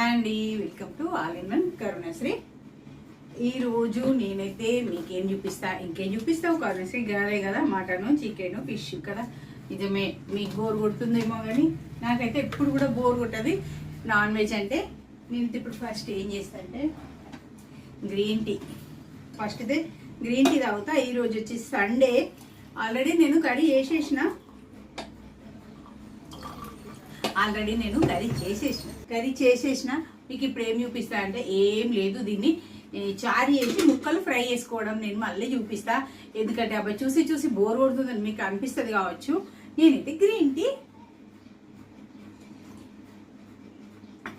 And welcome to all in one Karunasri ఈరోజు నేనైతే మీకేం చూపిస్తా ఇంకేం చూపిస్తావు కరుణశ్రీ? గాలే కదా మటను చికెన్ ఫిష్ కదా. నిజమే మీకు బోర్ కొడుతుందేమో కానీ నాకైతే ఎప్పుడు కూడా బోర్ కొట్టది. నాన్ వెజ్ అంటే నేను ఇప్పుడు ఫస్ట్ ఏం చేస్తా అంటే గ్రీన్ టీ. ఫస్ట్దే గ్రీన్ టీ తాగుతా. ఈరోజు వచ్చి సండే. ఆల్రెడీ నేను కర్రీ చేసేసిన. ఆల్రెడీ నేను కర్రీ చేసేసిన. కర్రీ చేసేసిన మీకు ఇప్పుడు ఏం చూపిస్తా అంటే ఏం లేదు దీన్ని. చారి చారు చేసి ముక్కలు ఫ్రై చేసుకోవడం నేను మళ్ళీ చూపిస్తా. ఎందుకంటే అబ్బాయి చూసి చూసి బోర్ కొడుతుందని మీకు అనిపిస్తుంది కావచ్చు. నేనైతే గ్రీన్ టీ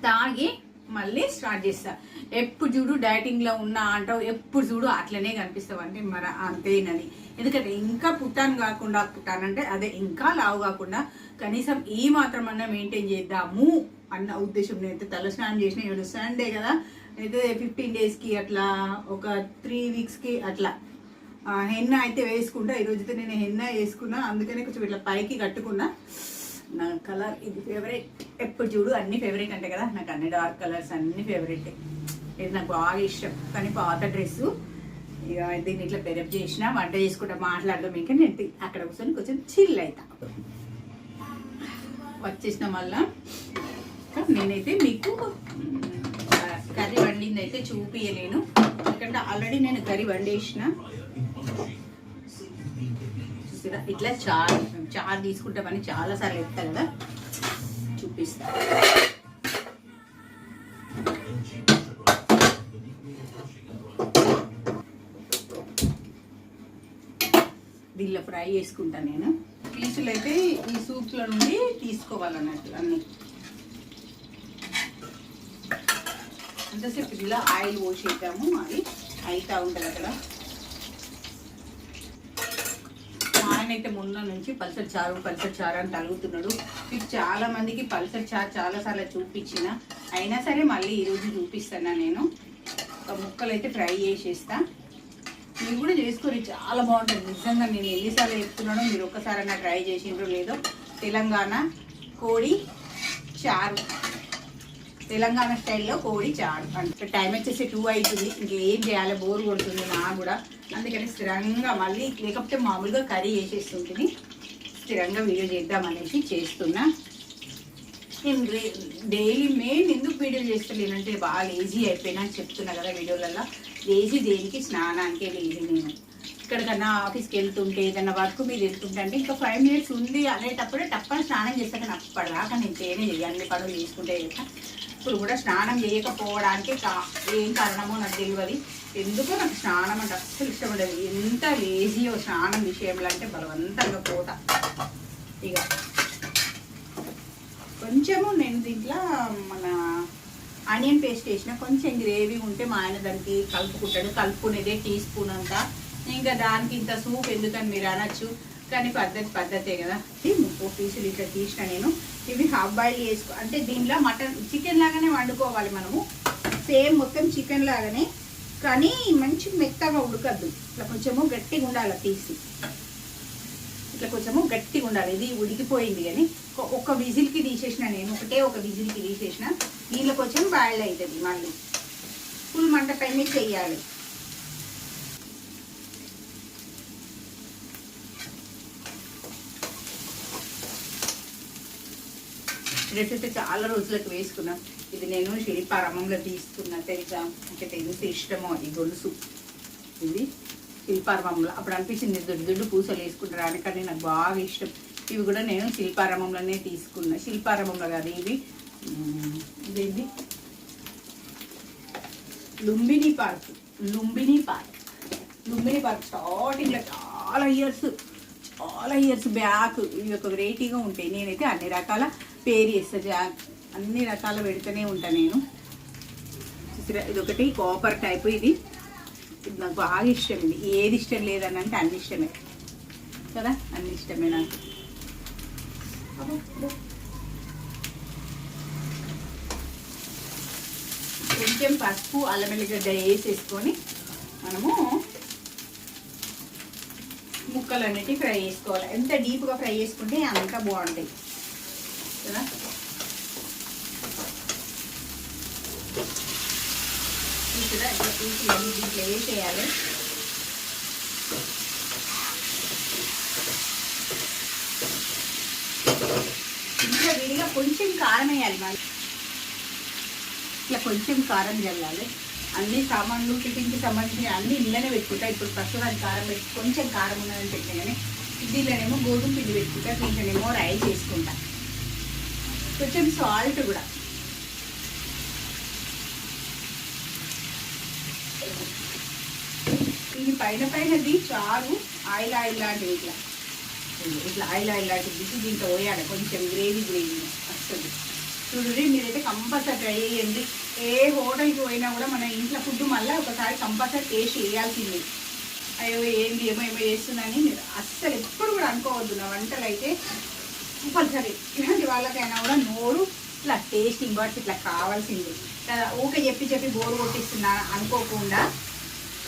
తాగి మళ్ళీ స్టార్ట్ చేస్తా. ఎప్పుడు చూడు డైటింగ్లో ఉన్నా అంటావు ఎప్పుడు చూడు అట్లనే కనిపిస్తావు అంటే మరి అంతేనని ఎందుకంటే ఇంకా పుట్టాను కాకుండా పుట్టానంటే అదే ఇంకా లావు కాకుండా కనీసం ఈ మాత్రం అన్నా మెయింటైన్ చేద్దాము అన్న ఉద్దేశం నేనైతే తలస్నానం చేసిన ఇవాళ సండే కదా. అయితే ఫిఫ్టీన్ డేస్కి అట్లా ఒక త్రీ వీక్స్కి అట్లా. హెన్న అయితే వేసుకుంటా. ఈరోజు అయితే నేను హెన్న వేసుకున్నా. అందుకనే కొంచెం ఇట్లా పైకి కట్టుకున్నా. నా కలర్ ఇది ఫేవరెట్ ఎప్పుడు చూడు అన్ని ఫేవరెట్ అంటే కదా. నాకు అన్ని డార్క్ కలర్స్ అన్ని ఫేవరెట్ ఇది నాకు బాగా ఇష్టం. కానీ పాత డ్రెస్సు ఇక దీన్ని ఇట్లా పెరప్ చేసిన వంట చేసుకుంటా మాట్లాడదాం ఇంకా నేను అక్కడ కూర్చొని కొంచెం చిల్ అవుతా వచ్చేసిన మళ్ళా. నేనైతే మీకు కర్రీ వండింది అయితే చూపియలేను ఎందుకంటే ఆల్రెడీ నేను కర్రీ వండేసిన. చూసారా? ఇట్లా చార్ చార్ తీసుకుంటామని చాలా సార్లు చెప్తా కదా. చూపిస్తా. దీనిలో ఫ్రై చేసుకుంటా నేను. పీసులు అయితే ఈ సూప్లో నుండి తీసుకోవాలన్నట్టు అన్ని. అంతసేపు ఇలా ఆయిల్ పోసేద్దాము. అది అయితా ఉంటుంది అక్కడ మా ఆయన అయితే మొన్న నుంచి పల్సర్ చారు పల్సర్ చారు అని తలుగుతున్నాడు. మీకు చాలా మందికి పల్సర్ చారు చాలాసార్లు చూపించిన. అయినా సరే మళ్ళీ ఈరోజు చూపిస్తాను నేను. ఒక ముక్కలు అయితే ఫ్రై చేసేస్తా. మీరు కూడా చేసుకొని చాలా బాగుంటుంది. నిజంగా నేను ఎన్నిసార్లు చెప్తున్నానో మీరు ఒక్కసారైనా ట్రై చేసిండ్రో లేదో. తెలంగాణ కోడి చారు. తెలంగాణ స్టైల్లో కోడి చాడు అంటే టైం వచ్చేసి టూ అవుతుంది. ఇంకేం చేయాలి? బోర్ కొడుతుంది. నా కూడా. అందుకని స్థిరంగా మళ్ళీ లేకపోతే మామూలుగా కర్రీ చేసేస్తుంటుంది స్థిరంగా వీడియో చేద్దామనేసి చేస్తున్నా. నేను డైలీ మెయిన్ ఎందుకు వీడియో చేస్తలేనంటే బాగా లేజీ అయిపోయినా అని చెప్తున్నా కదా వీడియోలలో లేజీ దేనికి? స్నానానికే లేజీ నేను. ఎక్కడికన్నా ఆఫీస్కి వెళ్తుంటే ఏదైనా వర్క్ మీద వెళ్తుంటే అంటే ఇంకా ఫైవ్ మినిట్స్ ఉంది అనేటప్పుడే తప్పని స్నానం చేస్తాను అప్పటిదాకా నేను చేయనే అన్ని పనులు చేసుకుంటే ఇప్పుడు కూడా స్నానం చేయకపోవడానికి ఏం కారణమో నాకు తెలియదు. ఎందుకో నాకు స్నానం అంటే అస్సలు ఇష్టం ఉండదు. ఎంత లేజీయో స్నానం విషయంలో అంటే బలవంతంగా పోతా. ఇక కొంచెము నేను దీంట్లో మన ఆనియన్ పేస్ట్ వేసిన కొంచెం గ్రేవీ ఉంటే మా ఆయన దానికి కలుపుకుంటాడు. కలుపుకునేదే టీ స్పూన్ అంతా. ఇంకా దానికి ఇంత సూప్ ఎందుకని మీరు అనొచ్చు. కానీ పద్ధతి పద్ధతే కదా. ముప్పు పీసులు ఇట్లా తీసిన నేను. ఇవి హాఫ్ బాయిల్ చేసుకో అంటే దీనిలో మటన్ చికెన్ లాగానే వండుకోవాలి మనము. సేమ్ మొత్తం చికెన్ లాగానే. కానీ మంచి మెత్తగా ఉడకద్దు. ఇట్లా కొంచెము గట్టిగా ఉండాలి తీసి ఇట్లా కొంచెము గట్టిగా ఉండాలి. ఇది ఉడికిపోయింది కానీ ఒక- ఒక విజిల్కి తీసేసిన నేను. ఒకటే ఒక విజిల్కి తీసేసిన. దీనిలో కొంచెం బాయిల్ అవుతుంది మళ్ళీ. ఫుల్ మంట పైన చెయ్యాలి డ్రెస్ అయితే చాలా రోజులకు వేసుకున్నా. ఇది నేను శిల్పారామంలో తీసుకున్నా తెలుసా? అంటే తెలుసు ఇష్టమో ఈ గొలుసు. ఇది శిల్పారామంలో అప్పుడు అనిపించింది దొడ్డు దొడ్డు పూసలు వేసుకుంటారు అని కానీ నాకు బాగా ఇష్టం. ఇవి కూడా నేను శిల్పారామంలోనే తీసుకున్నా. శిల్పారామంలో కాదు ఇవి ఇదేంటి? Lumbini park. Lumbini park. Lumbini park స్టార్టింగ్లో చాలా ఇయర్స్ చాలా ఇయర్స్ బ్యాక్ ఇవి ఒక వెరైటీగా ఉంటాయి. నేనైతే అన్ని రకాల పేరు చేస్తా. జాక్ అన్ని రకాల పెడుతూనే ఉంటాను నేను. చూసారా ఇది ఒకటి కాపర్ టైప్ ఇది. ఇది నాకు బాగా ఇష్టం ఇది. ఏది ఇష్టం లేదని అంటే అన్ని ఇష్టమే. కదా? అన్ని ఇష్టమే నాకు. కొంచెం పసుపు అల్లం వెల్లిగడ్డ వేసేసుకొని మనము ముక్కలు అనేవి ఫ్రై చేసుకోవాలి. ఎంత డీప్గా ఫ్రై చేసుకుంటే అంత బాగుంటాయి. కదా ఇక్కడ ఇట్లా పీసులు దీంట్లో వేసేయాలి. ఇంకా విడిగా కొంచెం కారం వేయాలి మళ్ళీ ఇట్లా కొంచెం కారం జల్లాలి అన్ని సామాన్లు టిఫిన్కి సంబంధించిన అన్ని ఇళ్ళనే పెట్టుకుంటా. ఇప్పుడు ప్రస్తుతానికి కారం పెట్టి కొంచెం కారం ఉన్నదని పెట్టిన కానీ ఇడ్లీలోనేమో గోధుమ పిండి పెట్టుకుంటా దీంట్లోనేమో రైస్ చేసుకుంటా. కొంచెం సాల్ట్ కూడా. ఇది పైన పైనది చారు ఆయిల్ ఆయిల్ లాంటివి ఇట్లా. ఇట్లా ఆయిల్ ఆయిల్ లాంటివి తీసి దీంట్లో పోయాలి. కొంచెం గ్రేవీ గ్రేవీ. వస్తుంది చూడండి మీరైతే కంపల్సరీ ట్రై చేయండి. ఏ హోటల్కి పోయినా కూడా మన ఇంట్లో ఫుడ్ మళ్ళీ ఒకసారి కంపల్సరీ టేస్ట్ చేయాల్సింది. అయ్యో ఏంది ఏమో ఏమో చేస్తుందని మీరు అస్సలు ఎప్పుడు కూడా అనుకోవద్దు. నా వంటలు అయితే కంపల్సరీ ఇలాంటి వాళ్ళకైనా కూడా నోరు ఇట్లా టేస్టింగ్ బట్టి ఇట్లా కావాల్సింది. కదా ఊకే చెప్పి చెప్పి బోరు కొట్టిస్తున్నా అనుకోకుండా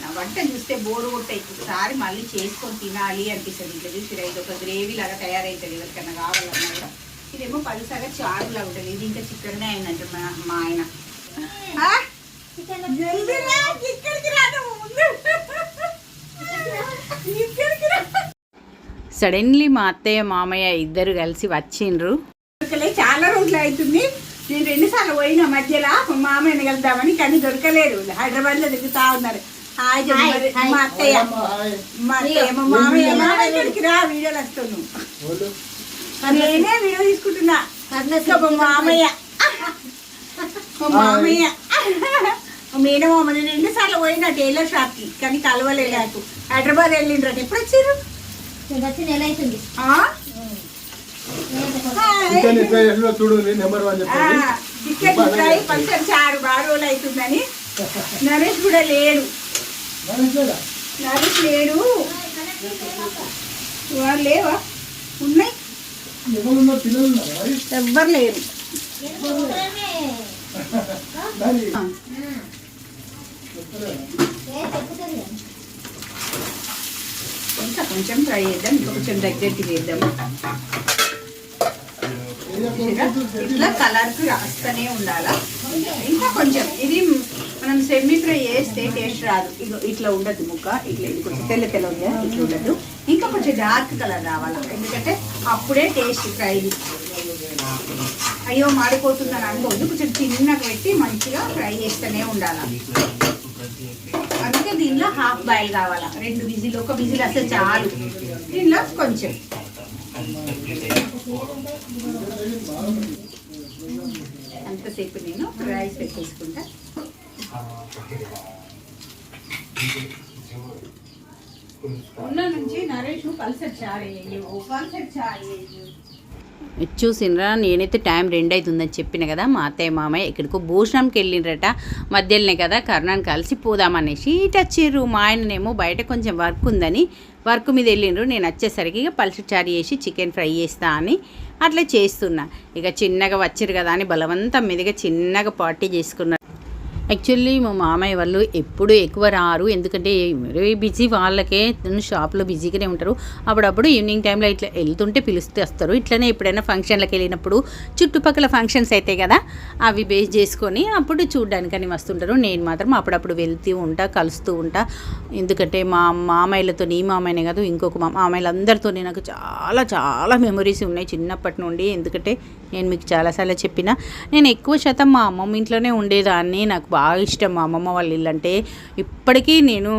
నా వంట చూస్తే బోరు కొట్టే ఒకసారి మళ్ళీ చేసుకొని తినాలి అనిపిస్తుంది. ఇట్లా చూసిరా ఇది ఒక గ్రేవీ లాగా తయారవుతుంది ఎవరికైనా కావాలన్నా కూడా. ఇదేమో పలుసగా చారులాగా ఉంటుంది. ఇది ఇంకా చికెన్నే అయిందంటే మా ఆయన. సడన్లీ మా అత్తయ్య మామయ్య ఇద్దరు కలిసి వచ్చిండ్రు. దొరకలే చాలా రోజులు అవుతుంది. నేను రెండు సార్లు పోయిన మధ్యలో. మా మామయ్యని వెళ్దామని కానీ దొరకలేరు హైదరాబాద్లో దిగుతా ఉన్నారు. హాయ్. మా అత్తయ్య. మా అత్తయ్య మా మామయ్య మామయ్య ఇక్కడికి రా వీడియోలు వస్తున్నాను నేనే వీడియో తీసుకుంటున్నా. మా మామయ్య. మామయ్య. మా మేనమామ నేను రెండు సార్లు పోయినా టైలర్ షాప్కి కానీ కలవలే నాకు. హైదరాబాద్ వెళ్ళిండ్రట ఎప్పుడు వచ్చారు వచ్చి నెల అవుతుంది. చికెన్ చూడు నెంబర్ వన్ చికెన్ ఫ్రై కొంచెం చారు బాగా రోజులు అవుతుందని నరేష్ కూడా లేడు. నరేష్ లేడు. లేవా? ఉన్నాయి? ఎవ్వరు లేరు? ఇంకా కొంచెం ఫ్రై చేద్దాం ఇంకా కొంచెం దగ్గరికి చేద్దాం. చూసారా? ఇట్లా కలర్కి రాస్తూనే ఉండాలా? ఇంకా కొంచెం ఇది మనం సెమీ ఫ్రై చేస్తే టేస్ట్ రాదు. ఇగో ఇట్లా ఉండదు ముక్క. ఇట్లా ఇది కొంచెం తెల్ల తెల్ల ఉంది ఇట్లా ఉండదు. ఇంకా కొంచెం డార్క్ కలర్ రావాలా? ఎందుకంటే అప్పుడే టేస్ట్ ఫ్రై అయ్యో మాడిపోతుందని అనుకోవద్దు కొంచెం చిన్నగా పెట్టి మంచిగా ఫ్రై చేస్తూనే ఉండాలి. అందుకే దీనిలో హాఫ్ బాయిల్ కావాలా. రెండు విజిల్ ఒక విజిల్ వస్తే చాలు. దీనిలో కొంచెం. అంతసేపు నేను రైస్ పెట్టేసుకుంటా. ఉన్న నుంచి నరేష్ పల్సర్ చాయ్ పల్సర్ చాయ్ చూసినరా? నేనైతే టైం రెండు అవుతుందని చెప్పిన కదా మా అత్తయ్య మామయ్య ఎక్కడికో భూషణంకి వెళ్ళిండ్రట. మధ్యలోనే కదా కరుణాన్ని కలిసి పోదామనేసి ఇటు వచ్చిర్రు మా ఆయననేమో బయట కొంచెం వర్క్ ఉందని వర్క్ మీద వెళ్ళిండ్రు. నేను వచ్చేసరికి ఇక పలుసు చారు చేసి చికెన్ ఫ్రై చేస్తా అని అట్లా చేస్తున్నా. ఇక చిన్నగా వచ్చారు కదా అని బలవంతం మీదుగా చిన్నగా పార్టీ చేసుకున్నారు. యాక్చువల్లీ మా మామయ్య వాళ్ళు ఎప్పుడు ఎక్కువ రారు. ఎందుకంటే వెరీ బిజీ వాళ్ళకే షాప్లో బిజీగానే ఉంటారు. అప్పుడప్పుడు ఈవినింగ్ టైంలో ఇట్లా వెళ్తుంటే పిలుస్తూ వస్తారు. ఇట్లనే ఎప్పుడైనా ఫంక్షన్లకు వెళ్ళినప్పుడు చుట్టుపక్కల ఫంక్షన్స్ అయితే కదా అవి బేస్ చేసుకొని అప్పుడు చూడ్డానికని వస్తుంటారు. నేను మాత్రం అప్పుడప్పుడు వెళ్తూ ఉంటా కలుస్తూ ఉంటా. ఎందుకంటే మా మామయ్యలతో నీ మామయ్యనే కాదు ఇంకొక మా మామయ్యలందరితో నాకు చాలా చాలా మెమరీస్ ఉన్నాయి చిన్నప్పటి నుండి. ఎందుకంటే నేను మీకు చాలాసార్లు చెప్పిన నేను ఎక్కువ శాతం మా అమ్మమ్మ ఇంట్లోనే ఉండేదాన్ని. నాకు బాగా ఇష్టం మా అమ్మమ్మ వాళ్ళ ఇల్లు అంటే. ఇప్పటికీ నేను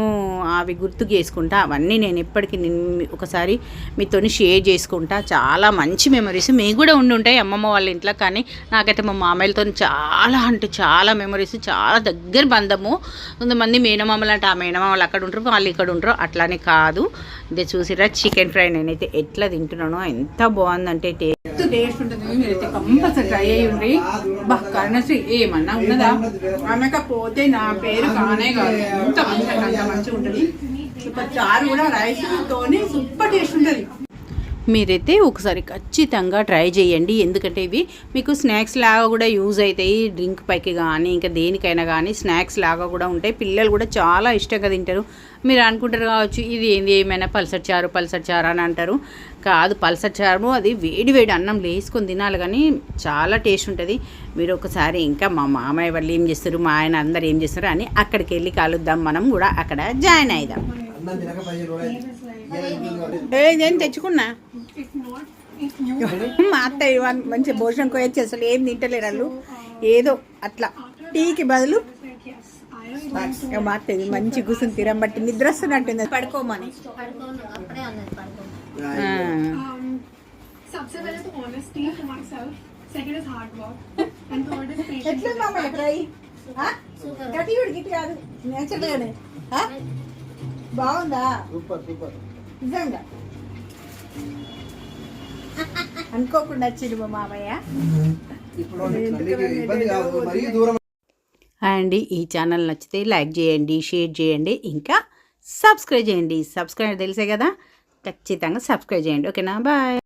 అవి గుర్తు చేసుకుంటా. అవన్నీ నేను ఇప్పటికీ ఒకసారి మీతోని షేర్ చేసుకుంటా. చాలా మంచి మెమరీస్ మీకు కూడా ఉండి ఉంటాయి అమ్మమ్మ వాళ్ళ ఇంట్లో. కానీ నాకైతే మా మామయ్యలతో చాలా అంటే చాలా మెమరీస్ చాలా దగ్గర బంధము. కొంతమంది మేనమామలు అంటే ఆ మేనమామలు అక్కడ ఉంటారు వాళ్ళు ఇక్కడ ఉంటారు. అట్లానే కాదు. ఇది చూసిరా? చికెన్ ఫ్రై నేనైతే ఎట్లా తింటున్నానో ఎంత బాగుందంటే టేస్ట్ టేస్ట్ ఉంటుంది. మీరైతే కంపల్సరీ ట్రై అయ్యి ఉండి బా కరుణశ్రీ ఏమన్నా ఉన్నదా? ఆమెక పోతే నా పేరు కానే కాదు. ఎంత మంచిగా మంచిగా ఉంటుంది ఇప్పుడు చారు కూడా రైస్ తోని సూపర్ టేస్ట్ ఉంటుంది. మీరైతే ఒకసారి ఖచ్చితంగా ట్రై చేయండి. ఎందుకంటే ఇవి మీకు స్నాక్స్ లాగా కూడా యూజ్ అవుతాయి. డ్రింక్ పైకి కానీ ఇంకా దేనికైనా కానీ స్నాక్స్ లాగా కూడా ఉంటాయి. పిల్లలు కూడా చాలా ఇష్టంగా తింటారు. మీరు అనుకుంటారు కావచ్చు ఇది ఏంది ఏమైనా పల్సర్ చారు పల్సర్ చారు అని అంటారు. కాదు పల్సర్ చారు అది వేడి వేడి అన్నం వేసుకొని తినాలి కానీ చాలా టేస్ట్ ఉంటుంది. మీరు ఒకసారి ఇంకా మా మామయ్య వాళ్ళు ఏం చేస్తారు మా ఆయన అందరు ఏం చేస్తారు అని అక్కడికి వెళ్ళి కలుద్దాం. మనం కూడా అక్కడ జాయిన్ అవుదాం ఏం తెచ్చుకున్నా? మా అత్త మంచి భోజనం కోయొచ్చు అసలు ఏం తింటలేరు వాళ్ళు. ఏదో అట్లా. టీకి బదులు మా అత్త ఇది మంచి కూర్చుని తిరంబట్టి నిద్రస్తున్నట్టుంది పడుకోమని. బాగుందా? Super super. నిజంగా. అనుకోకుండా వచ్చింది మా మామయ్య. ఇప్పుడు నీకు ఇబ్బంది కాదు మరీ దూరం. అండ్ ఈ ఛానల్ నచ్చితే లైక్ చేయండి షేర్ చేయండి ఇంకా సబ్స్క్రైబ్ చేయండి. సబ్స్క్రైబ్ తెలిసే కదా? ఖచ్చితంగా సబ్స్క్రైబ్ చేయండి. ఓకేనా? బాయ్.